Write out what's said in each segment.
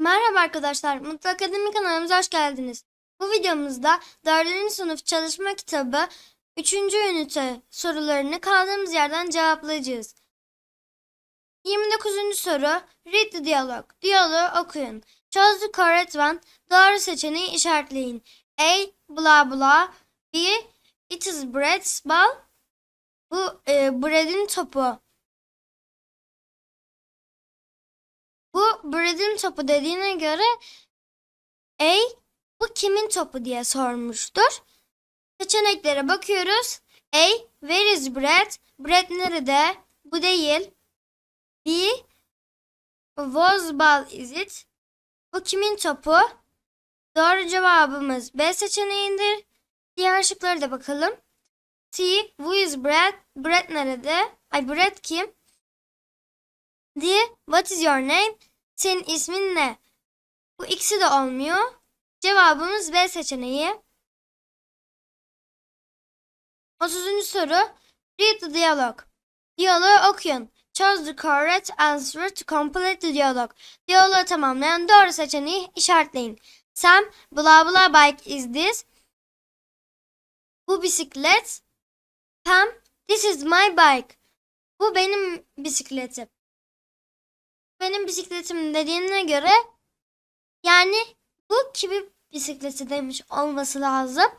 Merhaba arkadaşlar, Mutlu Akademi kanalımıza hoş geldiniz. Bu videomuzda 4. sınıf çalışma kitabı 3. ünite sorularını kaldığımız yerden cevaplayacağız. 29. soru Read the dialogue. Diyaloğu okuyun. Choose the correct one. Doğru seçeneği işaretleyin. A. Blah blah. B. It is bread's ball. Bu e, bread'in topu. Bu Brad'in topu dediğine göre A bu kimin topu diye sormuştur. Seçeneklere bakıyoruz. A where is Brad? Brad nerede? Bu değil. B whose ball is it? Bu kimin topu? Doğru cevabımız B seçeneğidir. Diğer şıklara da bakalım. C who is Brad? Brad nerede? Ay Brad kim? D. What is your name? Senin ismin ne? Bu ikisi de olmuyor. Cevabımız B seçeneği. 30. soru. Read the dialogue. Diyaloğu okuyun. Choose the correct answer to complete the dialogue. Diyaloğu tamamlayan doğru seçeneği işaretleyin. Sam, blah blah bike is this. Bu bisiklet. Pam, this is my bike. Bu benim bisikletim benim bisikletim dediğine göre yani bu kimin bisikleti demiş olması lazım.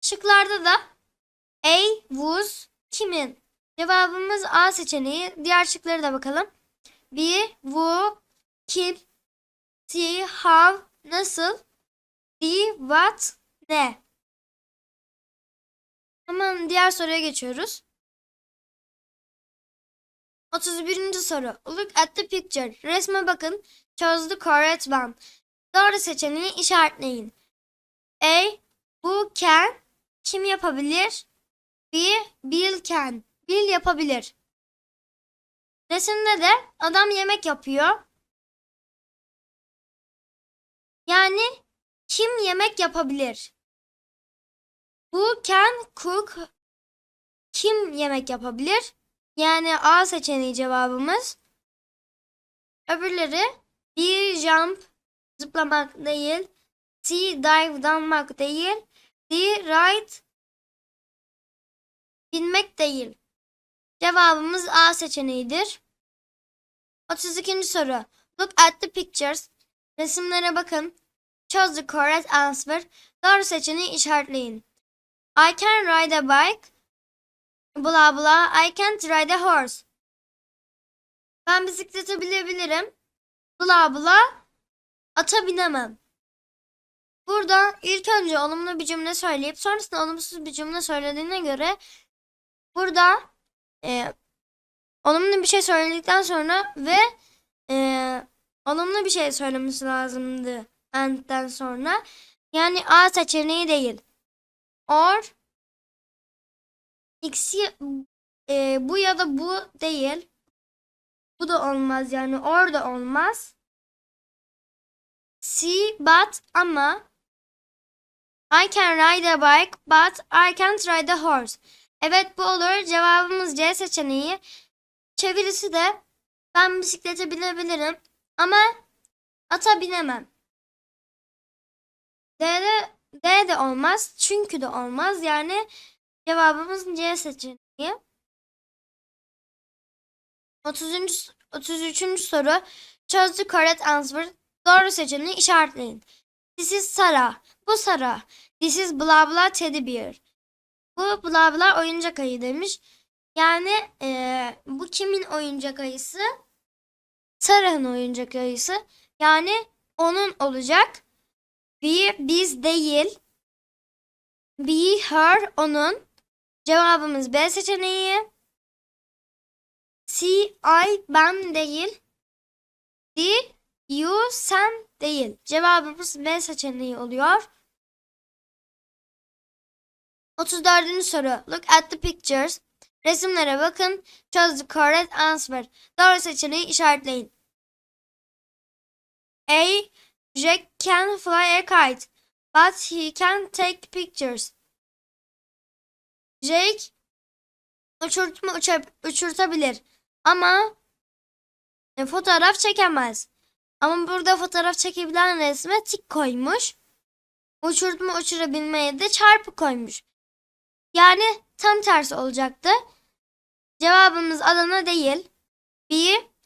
Şıklarda da A was kimin? Cevabımız A seçeneği. Diğer şıklara da bakalım. B who kim C how nasıl D what ne? Hemen diğer soruya geçiyoruz. 31. soru. Look at the picture. Resme bakın. Choose the correct one. Doğru seçeneği işaretleyin. A. Bu can. Kim yapabilir? B. Bill can. Bill yapabilir. Resimde de adam yemek yapıyor. Yani kim yemek yapabilir? Bu can cook. Kim yemek yapabilir? Yani A seçeneği cevabımız. Öbürleri B jump zıplamak değil. C dive dalmak değil. D ride binmek değil. Cevabımız A seçeneğidir. 32. soru. Look at the pictures. Resimlere bakın. Choose the correct answer. Doğru seçeneği işaretleyin. I can ride a bike. Bla bla. I can't ride a horse. Ben bisiklete binebilirim. Bla bla. Ata binemem. Burada ilk önce olumlu bir cümle söyleyip sonrasında olumsuz bir cümle söylediğine göre burada e, olumlu bir şey söyledikten sonra ve e, olumlu bir şey söylemesi lazımdı and'den sonra. Yani A seçeneği değil. Or X'i e, bu ya da bu değil. Bu da olmaz yani orada olmaz. C but ama I can ride a bike but I can't ride a horse. Evet bu olur. Cevabımız C seçeneği. Çevirisi de ben bisiklete binebilirim ama ata binemem. D'de D de olmaz. Çünkü de olmaz. Yani Cevabımız C seçeneği. 30. 33. soru. Choose the correct answer. Doğru seçeneği işaretleyin. This is Sarah. Bu Sarah. This is blah blah teddy bear. Bu blah blah oyuncak ayı demiş. Yani ee, bu kimin oyuncak ayısı? Sarah'ın oyuncak ayısı. Yani onun olacak. We, biz değil. Be, her, onun. Cevabımız B seçeneği. C, I, ben değil. D, you, sen değil. Cevabımız B seçeneği oluyor. 34. soru. Look at the pictures. Resimlere bakın. Choose the correct answer. Doğru seçeneği işaretleyin. A. Jack can fly a kite, but he can take pictures. Jake uçurtma uçab- uçurtabilir ama e, fotoğraf çekemez. Ama burada fotoğraf çekebilen resme tik koymuş. Uçurtma uçurabilmeye de çarpı koymuş. Yani tam tersi olacaktı. Cevabımız Adana değil. B.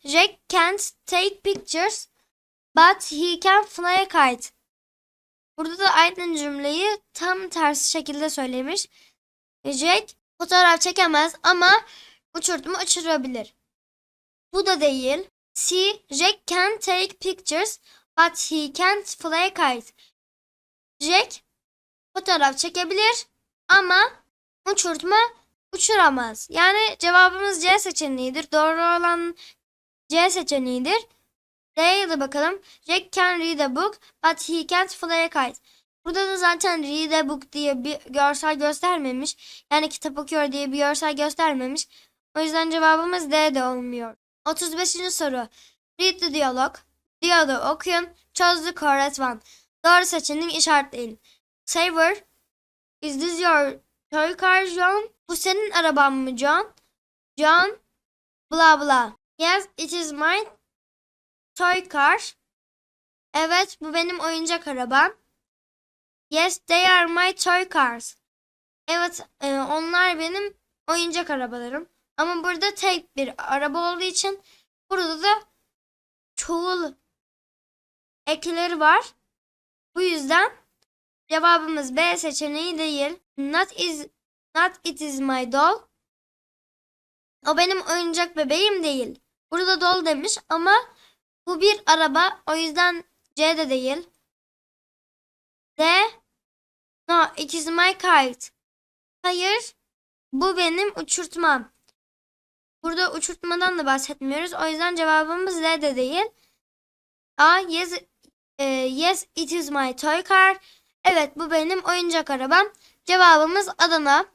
Jack can't take pictures but he can fly a kite. Burada da aynı cümleyi tam tersi şekilde söylemiş. Jack fotoğraf çekemez ama uçurtma uçurabilir. Bu da değil. C. Jack can take pictures but he can't fly kite. Jack fotoğraf çekebilir ama uçurtma uçuramaz. Yani cevabımız C seçeneğidir. Doğru olan C seçeneğidir. D'ye de bakalım. Jack can read a book but he can't fly a kite. Burada da zaten read a book diye bir görsel göstermemiş. Yani kitap okuyor diye bir görsel göstermemiş. O yüzden cevabımız D de olmuyor. 35. soru. Read the dialogue. Diyaloğu okuyun. Correct one. Doğru seçeneği işaretleyin. Saver. Is this your toy car John? Bu senin araban mı John? John. Bla bla. Yes, it is my toy car. Evet, bu benim oyuncak arabam. Yes, they are my toy cars. Evet, e, onlar benim oyuncak arabalarım. Ama burada tek bir araba olduğu için burada da çoğul ekleri var. Bu yüzden cevabımız B seçeneği değil. Not is not it is my doll. O benim oyuncak bebeğim değil. Burada doll demiş ama bu bir araba. O yüzden C de değil. D. No, it is my kite. Hayır. Bu benim uçurtmam. Burada uçurtmadan da bahsetmiyoruz. O yüzden cevabımız D de değil. A. Yes, e, yes it is my toy car. Evet bu benim oyuncak arabam. Cevabımız Adana.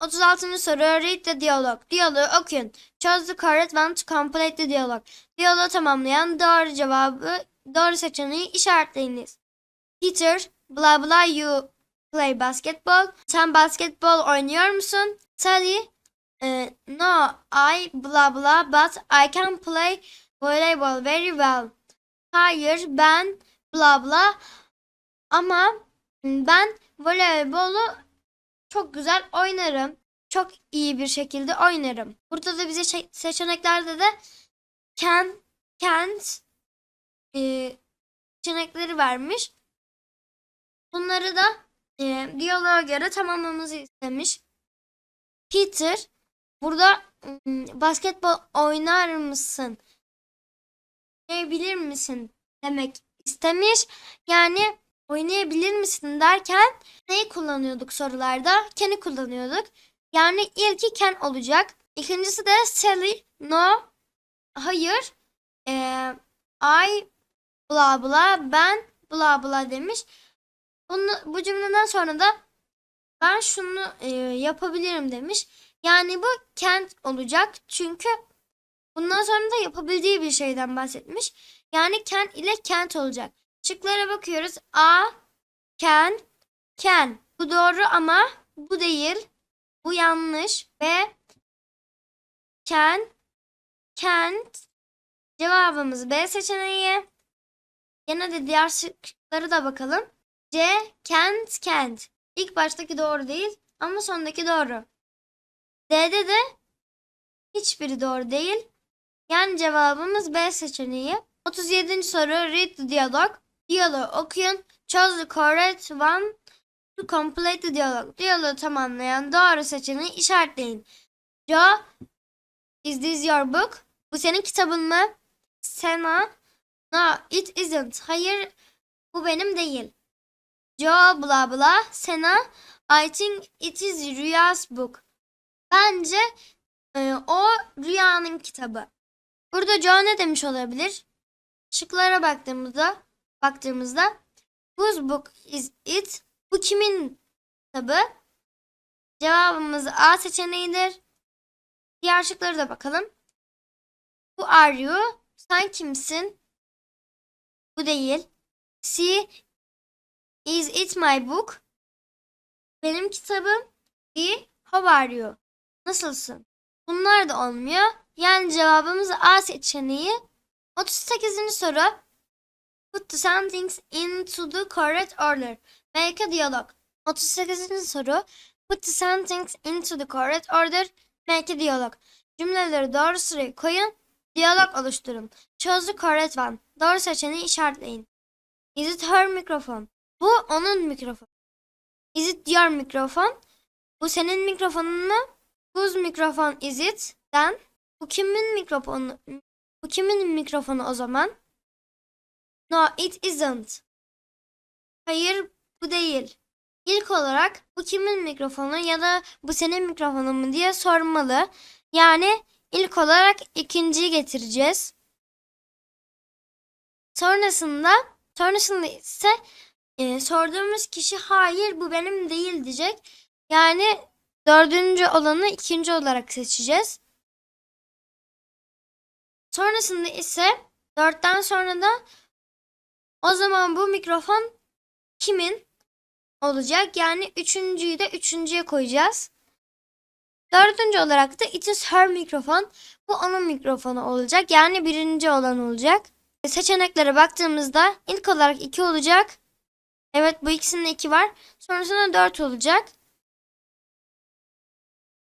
36. soru read the dialogue. Diyaloğu okuyun. Choose the correct one to complete the dialogue. Diyaloğu tamamlayan doğru cevabı doğru seçeneği işaretleyiniz. Peter, blah blah you play basketball. Sen basketbol oynuyor musun? Sally, e, no I blah blah but I can play volleyball very well. Hayır ben blah blah ama ben voleybolu çok güzel oynarım. Çok iyi bir şekilde oynarım. Burada da bize şey- seçeneklerde de can, can't e, seçenekleri vermiş. Bunları da e, diyaloğa göre tamamlamamızı istemiş. Peter burada basketbol oynar mısın? Oynayabilir misin demek istemiş. Yani oynayabilir misin derken neyi kullanıyorduk sorularda? Can'i kullanıyorduk. Yani ilki can olacak. İkincisi de Sally, no, hayır, ee, I, bla bla, ben, bla bla demiş. Bunu, bu cümleden sonra da ben şunu e, yapabilirim demiş. Yani bu can't olacak. Çünkü bundan sonra da yapabildiği bir şeyden bahsetmiş. Yani can ile can't olacak. Şıklara bakıyoruz. A, can, can. Bu doğru ama bu değil. Bu yanlış. B, can, can't. Cevabımız B seçeneği. Yine de diğer şıkları da bakalım. C, can't, can't. İlk baştaki doğru değil ama sondaki doğru. D'de de hiçbiri doğru değil. Yani cevabımız B seçeneği. 37. soru read the dialogue. Diyaloğu okuyun. Choose the correct one to complete the dialogue. Diyaloğu tamamlayan doğru seçeneği işaretleyin. Joe, is this your book? Bu senin kitabın mı? Sena, no, it isn't. Hayır, bu benim değil. Joe, bla bla. Sena, I think it is Rüya's book. Bence e, o Rüya'nın kitabı. Burada Joe ne demiş olabilir? Şıklara baktığımızda baktığımızda whose book is it? Bu kimin kitabı? Cevabımız A seçeneğidir. Diğer şıklara da bakalım. Bu are you? Sen kimsin? Bu değil. C is it my book? Benim kitabım. D how are you? Nasılsın? Bunlar da olmuyor. Yani cevabımız A seçeneği. 38. soru. Put the sentences into the correct order. Make a dialogue. 38. soru. Put the sentences into the correct order. Make a dialogue. Cümleleri doğru sıraya koyun. Diyalog oluşturun. Choose the correct one. Doğru seçeneği işaretleyin. Is it her microphone? Bu onun mikrofonu. Is it your microphone? Bu senin mikrofonun mu? Whose microphone is it? Then bu kimin mikrofonu? Bu kimin mikrofonu o zaman? No, it isn't. Hayır, bu değil. İlk olarak bu kimin mikrofonu ya da bu senin mikrofonun mu diye sormalı. Yani ilk olarak ikinciyi getireceğiz. Sonrasında, sonrasında ise e, sorduğumuz kişi hayır bu benim değil diyecek. Yani dördüncü olanı ikinci olarak seçeceğiz. Sonrasında ise dörtten sonra da o zaman bu mikrofon kimin olacak? Yani üçüncüyü de üçüncüye koyacağız. Dördüncü olarak da it is her mikrofon. Bu onun mikrofonu olacak. Yani birinci olan olacak. Seçeneklere baktığımızda ilk olarak 2 olacak. Evet bu ikisinde 2 var. Sonrasında 4 olacak.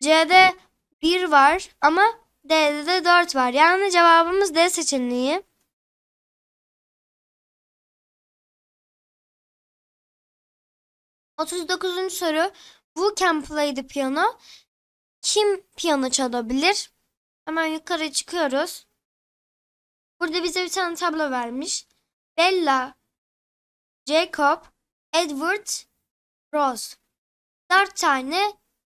C'de 1 var ama D'de de 4 var. Yani cevabımız D seçeneği. Otuz dokuzuncu soru. Who can play the piano? Kim piyano çalabilir? Hemen yukarı çıkıyoruz. Burada bize bir tane tablo vermiş. Bella, Jacob, Edward, Rose. Dört tane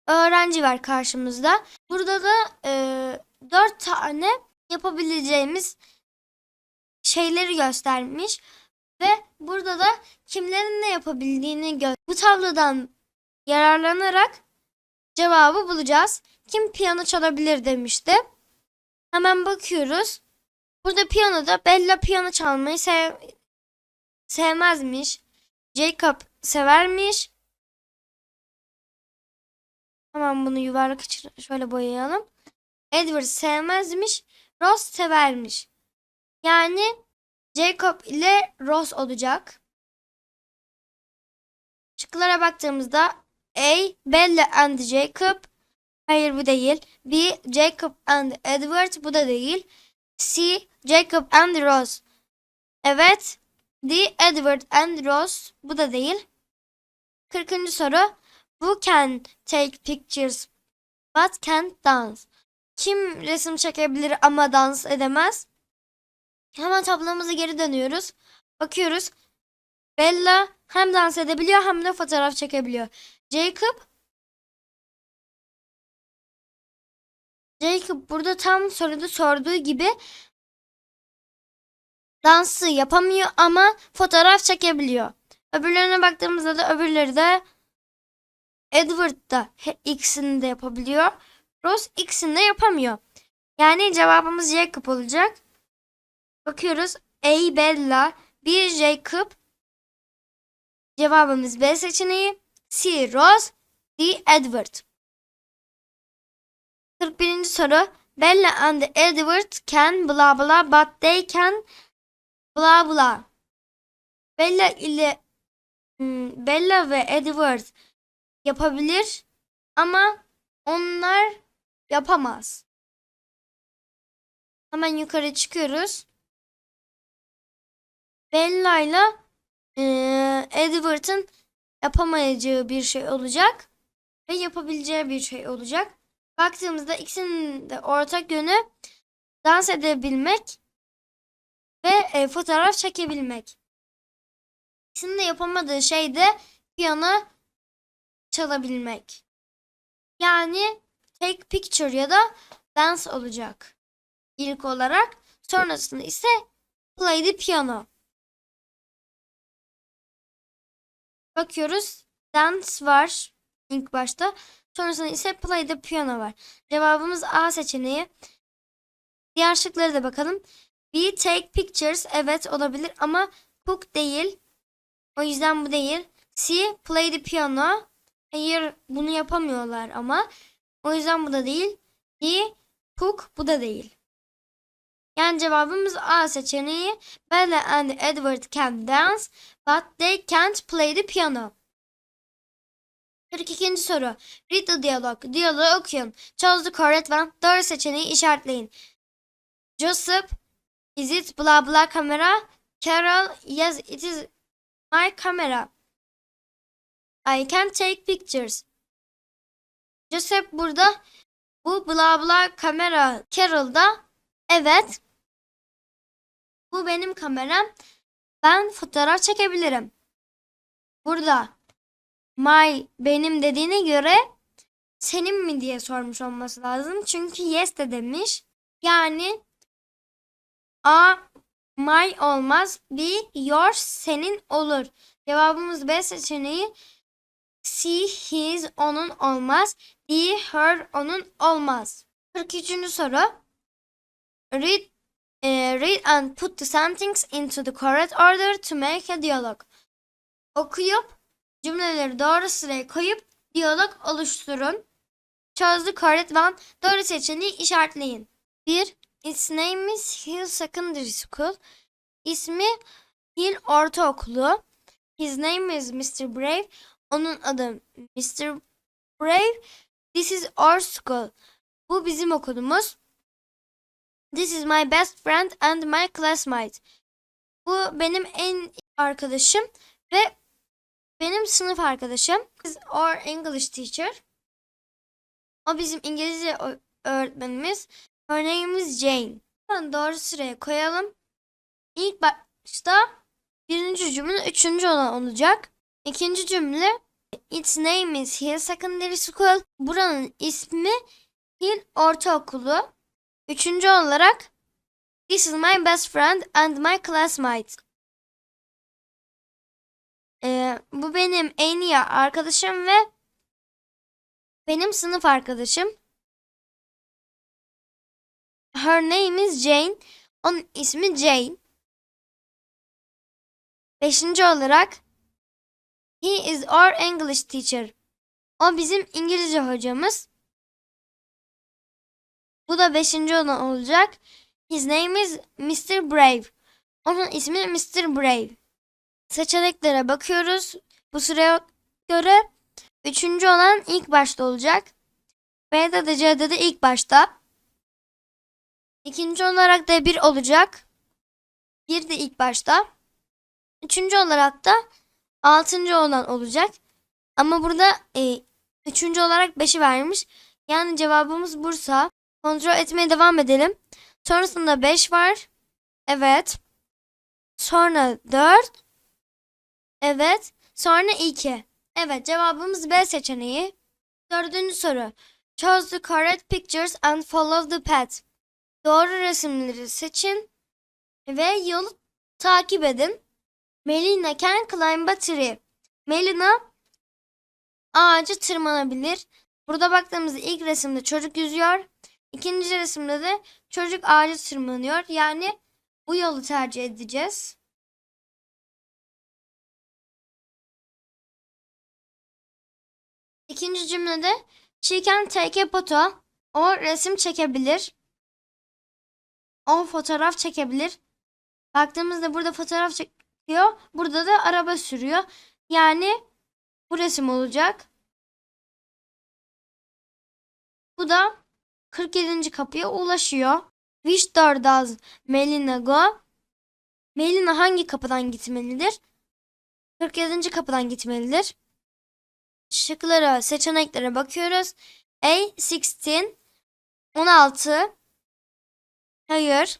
öğrenci var karşımızda. Burada da e, dört tane yapabileceğimiz şeyleri göstermiş. Ve burada da kimlerin ne yapabildiğini gö Bu tablodan yararlanarak cevabı bulacağız. Kim piyano çalabilir demişti. Hemen bakıyoruz. Burada piyanoda Bella piyano çalmayı sev sevmezmiş. Jacob severmiş. Hemen bunu yuvarlak için şöyle boyayalım. Edward sevmezmiş. Ross severmiş. Yani Jacob ile Ross olacak. Şıklara baktığımızda A. Bella and Jacob. Hayır bu değil. B. Jacob and Edward. Bu da değil. C. Jacob and Ross. Evet. D. Edward and Ross. Bu da değil. 40. soru. Who can take pictures but can't dance? Kim resim çekebilir ama dans edemez? Hemen tablomuza geri dönüyoruz. Bakıyoruz. Bella hem dans edebiliyor hem de fotoğraf çekebiliyor. Jacob Jacob burada tam soruda sorduğu gibi dansı yapamıyor ama fotoğraf çekebiliyor. Öbürlerine baktığımızda da öbürleri de Edward da ikisini de yapabiliyor. Rose ikisini de yapamıyor. Yani cevabımız Jacob olacak. Bakıyoruz. A. Bella, B. Jacob. Cevabımız B seçeneği. C. Rose, D. Edward. 41. soru. Bella and Edward can blah blah but they can blah blah. Bella ile hmm, Bella ve Edward yapabilir ama onlar yapamaz. Hemen yukarı çıkıyoruz. Bella ile Edward'ın yapamayacağı bir şey olacak ve yapabileceği bir şey olacak. Baktığımızda ikisinin de ortak yönü dans edebilmek ve e, fotoğraf çekebilmek. İkisinin de yapamadığı şey de piyano çalabilmek. Yani take picture ya da dance olacak. İlk olarak sonrasında ise play the piano. Bakıyoruz dance var ilk başta. Sonrasında ise play the piano var. Cevabımız A seçeneği. Diğer şıklara da bakalım. B take pictures evet olabilir ama cook değil. O yüzden bu değil. C play the piano. Hayır bunu yapamıyorlar ama. O yüzden bu da değil. D cook bu da değil. Yani cevabımız A seçeneği. Bella and Edward can dance but they can't play the piano. 42. soru. Read the dialogue. Diyaloğu okuyun. Choose the correct one. Doğru seçeneği işaretleyin. Joseph, is it blah blah camera? Carol, yes it is my camera. I can take pictures. Joseph burada bu blah blah kamera Carol'da evet bu benim kameram ben fotoğraf çekebilirim. Burada my benim dediğine göre senin mi diye sormuş olması lazım. Çünkü yes de demiş. Yani A my olmaz. B your senin olur. Cevabımız B seçeneği. C his onun olmaz. D her onun olmaz. 43. soru. Read eh, read and put the sentences into the correct order to make a dialogue. Okuyup cümleleri doğru sıraya koyup diyalog oluşturun. The correct one. Doğru seçeneği işaretleyin. 1. Its name is Hill Secondary School. İsmi Hill Ortaokulu. His name is Mr. Brave. Onun adı Mr. Brave. This is our school. Bu bizim okulumuz. This is my best friend and my classmate. Bu benim en arkadaşım ve benim sınıf arkadaşım. This is our English teacher. O bizim İngilizce öğretmenimiz. İs Jane. Hemen doğru sıraya koyalım. İlk başta birinci cümle üçüncü olan olacak. İkinci cümle Its name is Hill Secondary School. Buranın ismi Hill Ortaokulu. Üçüncü olarak This is my best friend and my classmate. Ee, bu benim en iyi arkadaşım ve benim sınıf arkadaşım. Her name is Jane. Onun ismi Jane. Beşinci olarak He is our English teacher. O bizim İngilizce hocamız. Bu da beşinci olan olacak. His name is Mr. Brave. Onun ismi Mr. Brave. Seçeneklere bakıyoruz. Bu sıraya göre üçüncü olan ilk başta olacak. B'de de C'de de ilk başta. İkinci olarak da bir olacak. Bir de ilk başta. Üçüncü olarak da altıncı olan olacak. Ama burada e, üçüncü olarak beşi vermiş. Yani cevabımız Bursa. Kontrol etmeye devam edelim. Sonrasında 5 var. Evet. Sonra 4. Evet. Sonra 2. Evet cevabımız B seçeneği. Dördüncü soru. Choose the correct pictures and follow the path. Doğru resimleri seçin ve yolu takip edin. Melina can climb a tree. Melina ağacı tırmanabilir. Burada baktığımızda ilk resimde çocuk yüzüyor. İkinci resimde de çocuk ağacı tırmanıyor. Yani bu yolu tercih edeceğiz. İkinci cümlede she can take a photo. O resim çekebilir. O fotoğraf çekebilir. Baktığımızda burada fotoğraf çekiyor. Burada da araba sürüyor. Yani bu resim olacak. Bu da 47. kapıya ulaşıyor. Which door does Melina go? Melina hangi kapıdan gitmelidir? 47. kapıdan gitmelidir. Şıklara, seçeneklere bakıyoruz. A 16 16 Hayır.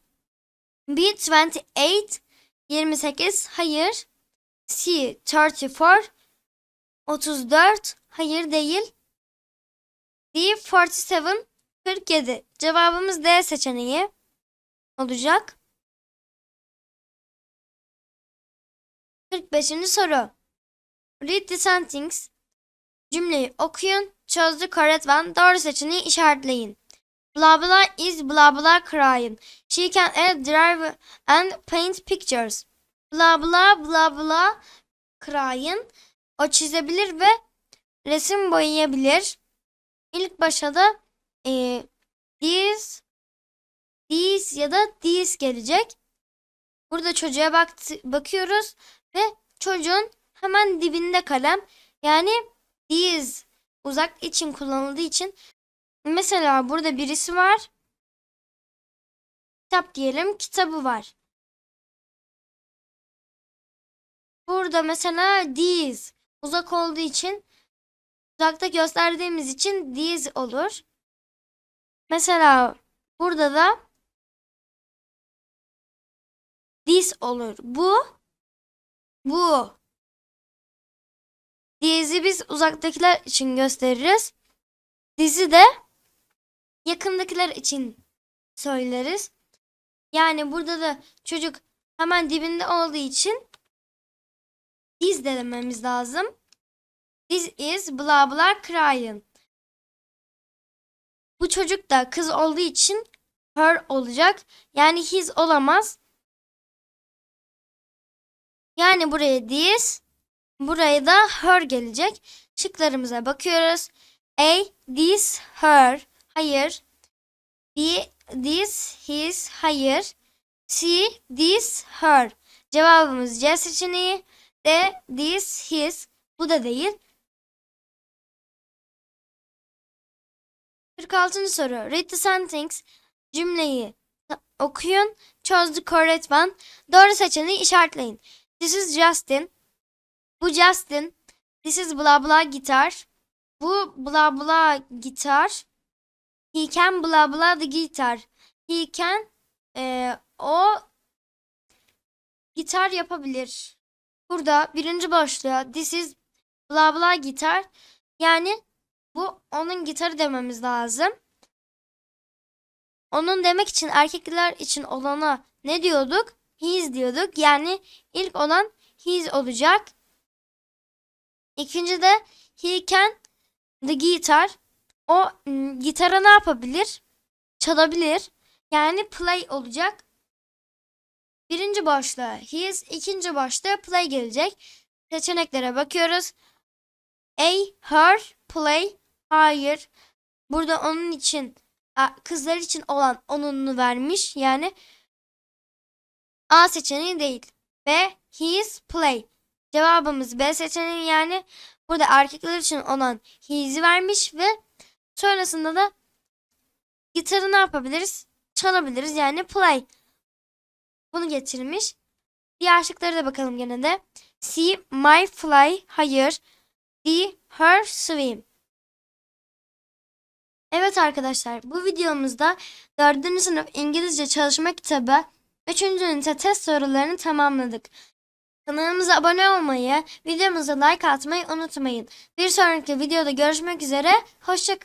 B 28 28 Hayır. C 34 34 Hayır değil. D 47 47. Cevabımız D seçeneği olacak. 45. soru. Read the sentence. Cümleyi okuyun. Correct one. Doğru seçeneği işaretleyin. Blah blah is blah blah crying. She can add, drive and paint pictures. Blah blah blah blah crying. O çizebilir ve resim boyayabilir. İlk başta da e, this these ya da these gelecek. Burada çocuğa baktı, bakıyoruz ve çocuğun hemen dibinde kalem. Yani these uzak için kullanıldığı için mesela burada birisi var. Kitap diyelim kitabı var. Burada mesela these uzak olduğu için uzakta gösterdiğimiz için these olur. Mesela burada da this olur. Bu bu Thies'i biz uzaktakiler için gösteririz. This'i de yakındakiler için söyleriz. Yani burada da çocuk hemen dibinde olduğu için is de dememiz lazım. This is blah blah crying. Bu çocuk da kız olduğu için her olacak. Yani his olamaz. Yani buraya this, buraya da her gelecek. Şıklarımıza bakıyoruz. A, this, her. Hayır. B, this, his. Hayır. C, this, her. Cevabımız C seçeneği. D, this, his. Bu da değil. 46. soru. Read the sentence. Cümleyi okuyun. Choose the correct one. Doğru seçeneği işaretleyin. This is Justin. Bu Justin. This is blah blah gitar. Bu blah blah gitar. He can blah blah the guitar. He can eee, o gitar yapabilir. Burada birinci başlığa this is blah blah gitar. Yani bu onun gitarı dememiz lazım. Onun demek için erkekler için olana ne diyorduk? His diyorduk. Yani ilk olan his olacak. İkinci de he can the guitar. O gitara ne yapabilir? Çalabilir. Yani play olacak. Birinci başta his, ikinci başta play gelecek. Seçeneklere bakıyoruz. A, her, play, hayır. Burada onun için, kızlar için olan onununu vermiş. Yani A seçeneği değil. B, his, play. Cevabımız B seçeneği yani burada erkekler için olan his'i vermiş ve sonrasında da gitarı ne yapabiliriz? Çalabiliriz yani play. Bunu getirmiş. Diğer şıklara da bakalım gene de. C, my fly, hayır. D, her swim. Evet arkadaşlar bu videomuzda 4. sınıf İngilizce çalışma kitabı 3. ünite test sorularını tamamladık. Kanalımıza abone olmayı, videomuza like atmayı unutmayın. Bir sonraki videoda görüşmek üzere, hoşçakalın.